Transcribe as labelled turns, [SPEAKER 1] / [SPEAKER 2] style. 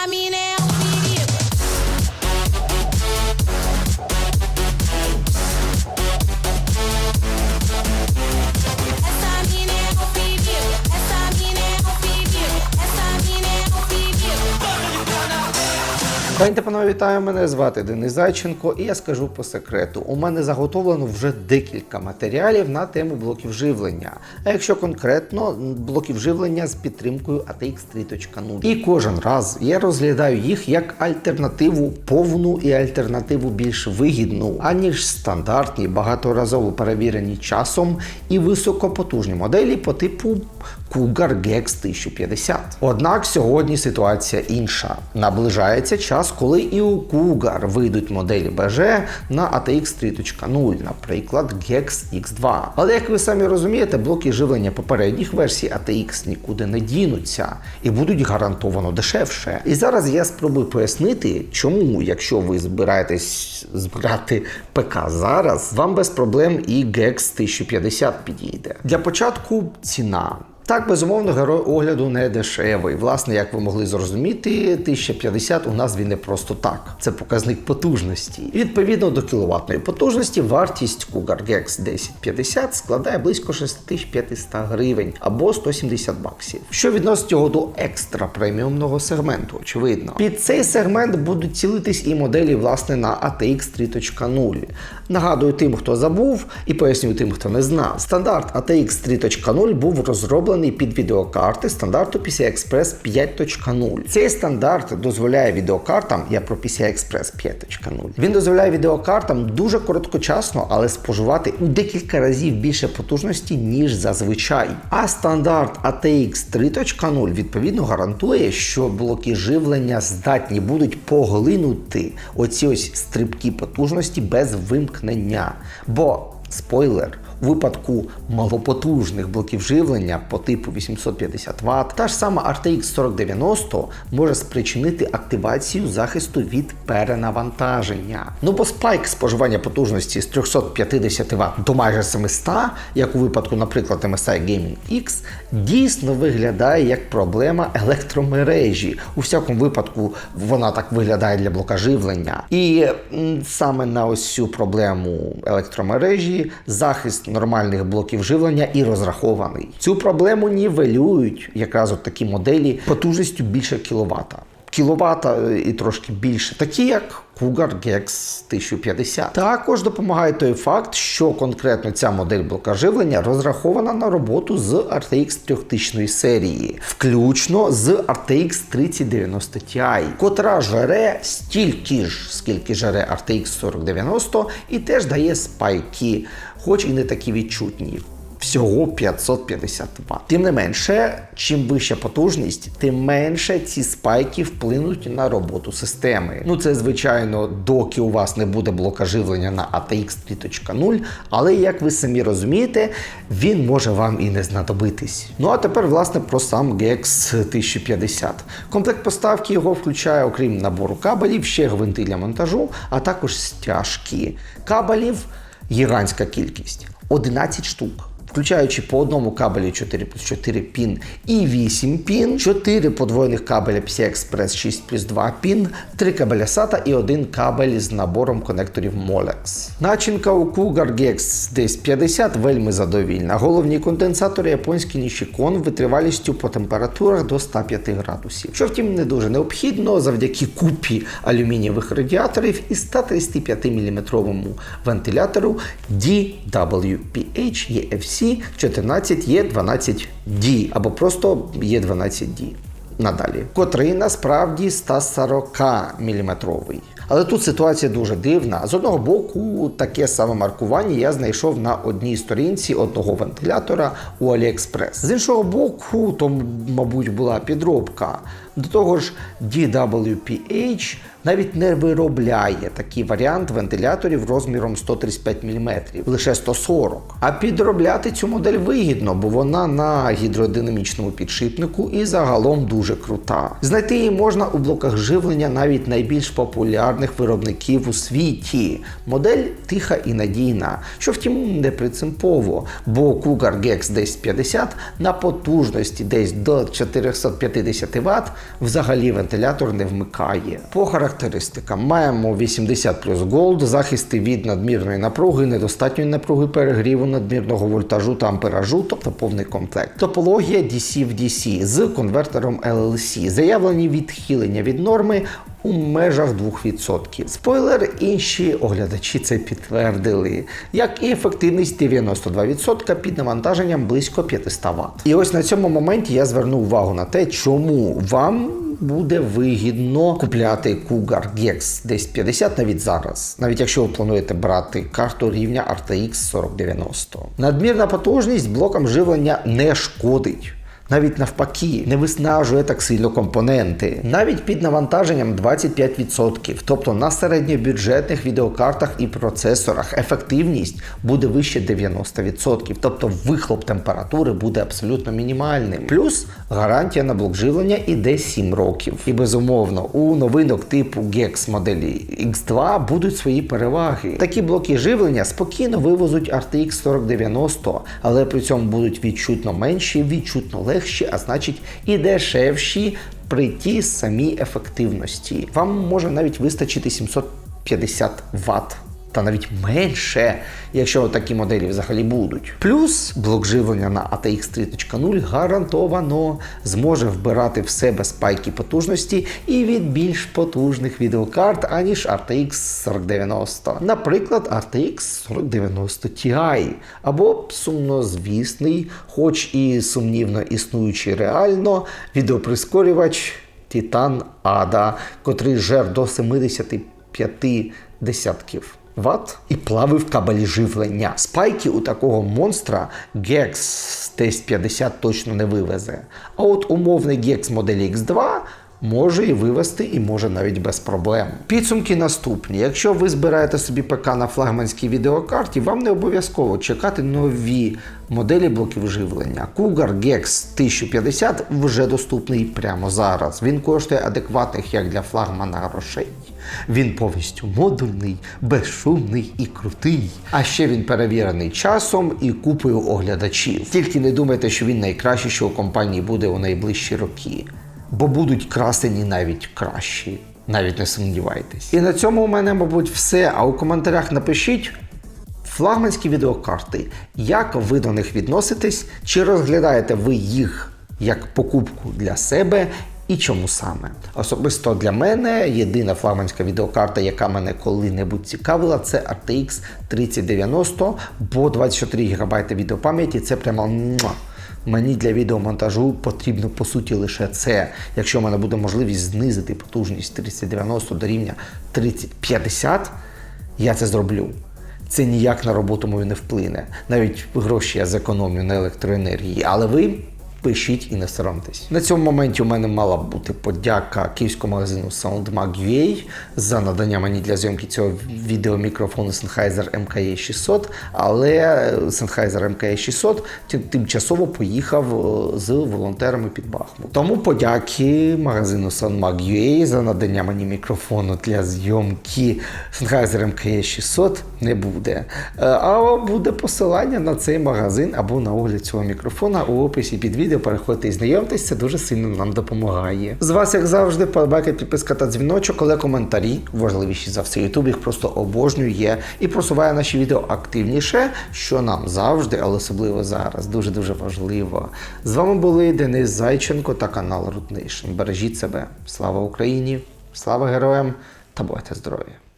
[SPEAKER 1] caminé.
[SPEAKER 2] Пані та панове, вітаю! Мене звати Денис Зайченко, і я скажу по секрету: у мене заготовлено вже декілька матеріалів на тему блоків живлення. А якщо конкретно блоків живлення з підтримкою ATX 3.0. І кожен раз я розглядаю їх як альтернативу повну і альтернативу більш вигідну, аніж стандартні, багаторазово перевірені часом і високопотужні моделі по типу Cougar GX 1050. Однак сьогодні ситуація інша. Наближається час, коли і у Cougar вийдуть моделі BG на ATX 3.0, наприклад, GX X2. Але як ви самі розумієте, блоки живлення попередніх версій ATX нікуди не дінуться і будуть гарантовано дешевше. І зараз я спробую пояснити, чому, якщо ви збираєтесь збирати ПК зараз, вам без проблем і GX 1050 підійде. Для початку ціна. Так, безумовно, герой огляду не дешевий. Власне, як ви могли зрозуміти, 1050 у нас він не просто так. Це показник потужності. Відповідно до кіловатної потужності, вартість Cougar GX 1050 складає близько 6500 гривень або 170 баксів. Що відносить його до екстра преміумного сегменту, очевидно. Під цей сегмент будуть цілитись і моделі, власне, на ATX 3.0. Нагадую тим, хто забув, і поясню тим, хто не знав. Стандарт ATX 3.0 був розроблений під відеокарти стандарту PCI Express 5.0. Цей стандарт дозволяє відеокартам, я про PCI Express 5.0, він дозволяє відеокартам дуже короткочасно, але споживати у декілька разів більше потужності, ніж зазвичай. А стандарт ATX 3.0 відповідно гарантує, що блоки живлення здатні будуть поглинути оці ось стрибки потужності без вимкнення. Бо спойлер. У випадку малопотужних блоків живлення по типу 850 Вт, та ж сама RTX 4090 може спричинити активацію захисту від перенавантаження. Ну бо спайк споживання потужності з 350 Вт до майже 700, як у випадку, наприклад, MSI Gaming X, дійсно виглядає як проблема електромережі. У всякому випадку вона так виглядає для блока живлення. І саме на ось цю проблему електромережі захист нормальних блоків живлення і розрахований. Цю проблему нівелюють якраз от такі моделі потужністю більше кіловата. Кіловата е, і трошки більше, такі як Cougar GX 1050. Також допомагає той факт, що конкретно ця модель блока живлення розрахована на роботу з RTX 3000 серії, включно з RTX 3090 Ti, котра жере стільки ж, скільки жере RTX 4090 і теж дає спайки, хоч і не такі відчутні всього 550 Вт. Тим не менше, чим вища потужність, тим менше ці спайки вплинуть на роботу системи. Ну це звичайно, доки у вас не буде блока живлення на ATX 3.0, але як ви самі розумієте, він може вам і не знадобитись. Ну а тепер, власне, про сам GX 1050. Комплект поставки його включає, окрім набору кабелів, ще гвинти для монтажу, а також стяжки. Кабелів гігантська кількість 11 штук включаючи по одному кабелі 4 плюс 4 пін і 8 пін, 4 подвоєних кабеля PCI Express 6 плюс 2 пін, 3 кабеля SATA і один кабель з набором конекторів Molex. Начинка у Cougar GX десь 50 вельми задовільна. Головні конденсатори японський Nishikon витривалістю по температурах до 105 градусів. Що втім не дуже необхідно завдяки купі алюмінієвих радіаторів і 135 мм вентилятору DWPH EFC 14E12D або просто E12D. Надалі, котрий насправді 140 мм. Але тут ситуація дуже дивна. З одного боку, таке саме маркування я знайшов на одній сторінці одного вентилятора у AliExpress. З іншого боку, то, мабуть, була підробка. До того ж, DWPH навіть не виробляє такий варіант вентиляторів розміром 135 мм, лише 140. А підробляти цю модель вигідно, бо вона на гідродинамічному підшипнику і загалом дуже крута. Знайти її можна у блоках живлення навіть найбільш популярних виробників у світі. Модель тиха і надійна, що втім не принципово, бо Cougar GX 1050 на потужності десь до 450 Вт взагалі вентилятор не вмикає. По характеристикам маємо 80 плюс голд, захисти від надмірної напруги, недостатньої напруги перегріву, надмірного вольтажу та амперажу, тобто повний комплект. Топологія DC в DC з конвертером LLC. Заявлені відхилення від норми у межах 2%. Спойлер, інші оглядачі це підтвердили, як і ефективність 92% під навантаженням близько 500 Вт. І ось на цьому моменті я зверну увагу на те, чому вам. Буде вигідно купляти Cougar GX 1050 навіть зараз, навіть якщо ви плануєте брати карту рівня RTX 4090. Надмірна потужність блокам живлення не шкодить. Навіть навпаки, не виснажує так сильно компоненти. Навіть під навантаженням 25%, тобто на середньобюджетних відеокартах і процесорах ефективність буде вище 90%, тобто вихлоп температури буде абсолютно мінімальним. Плюс гарантія на блок живлення іде 7 років. І безумовно, у новинок типу GEX моделі X2 будуть свої переваги. Такі блоки живлення спокійно вивозуть RTX 4090, але при цьому будуть відчутно менші, відчутно легші, а значить і дешевші при тій самій ефективності. Вам може навіть вистачити 750 Вт. Та навіть менше, якщо такі моделі взагалі будуть. Плюс блок живлення на ATX 3.0 гарантовано зможе вбирати в себе спайки потужності і від більш потужних відеокарт, аніж RTX 4090. Наприклад, RTX 4090 Ti, або сумнозвісний, хоч і сумнівно існуючий реально, відеоприскорювач Titan ADA, котрий жер до 75 десятків. Ват і плавив кабелі живлення. Спайки у такого монстра GEX Test 50 точно не вивезе. А от умовний GEX моделі X2 може і вивести, і може навіть без проблем. Підсумки наступні: якщо ви збираєте собі ПК на флагманській відеокарті, вам не обов'язково чекати нові моделі блоків живлення. Cougar GEX 1050 вже доступний прямо зараз. Він коштує адекватних як для флагмана грошей. Він повністю модульний, безшумний і крутий. А ще він перевірений часом і купою оглядачів. Тільки не думайте, що він найкращий, що у компанії буде у найближчі роки. Бо будуть красені навіть кращі. Навіть не сумнівайтесь. І на цьому у мене, мабуть, все. А у коментарях напишіть. Флагманські відеокарти. Як ви до них відноситесь? Чи розглядаєте ви їх як покупку для себе? І чому саме? Особисто для мене єдина флагманська відеокарта, яка мене коли-небудь цікавила, це RTX 3090, бо 24 ГБ відеопам'яті це прямо. Мені для відеомонтажу потрібно по суті лише це. Якщо в мене буде можливість знизити потужність 3090 до рівня 3050, я це зроблю. Це ніяк на роботу мою не вплине. Навіть гроші я зекономлю на електроенергії. Але ви пишіть і не соромтесь. На цьому моменті у мене мала бути подяка київському магазину SoundMag.ua за надання мені для зйомки цього відео мікрофону Sennheiser MKE 600, але Sennheiser MKE 600 тим- тимчасово поїхав е, з волонтерами під Бахмут. Тому подяки магазину SoundMag.ua за надання мені мікрофону для зйомки Sennheiser MKE 600 не буде. Е, А буде посилання на цей магазин або на огляд цього мікрофона у описі під відео. Переходьте і знайомтесь, це дуже сильно нам допомагає. З вас, як завжди, подобайка, підписка та дзвіночок, але коментарі важливіші за все. Ютуб їх просто обожнює і просуває наші відео активніше, що нам завжди, але особливо зараз, дуже дуже важливо. З вами були Денис Зайченко та канал Root Nation. Бережіть себе. Слава Україні! Слава героям та будьте здорові!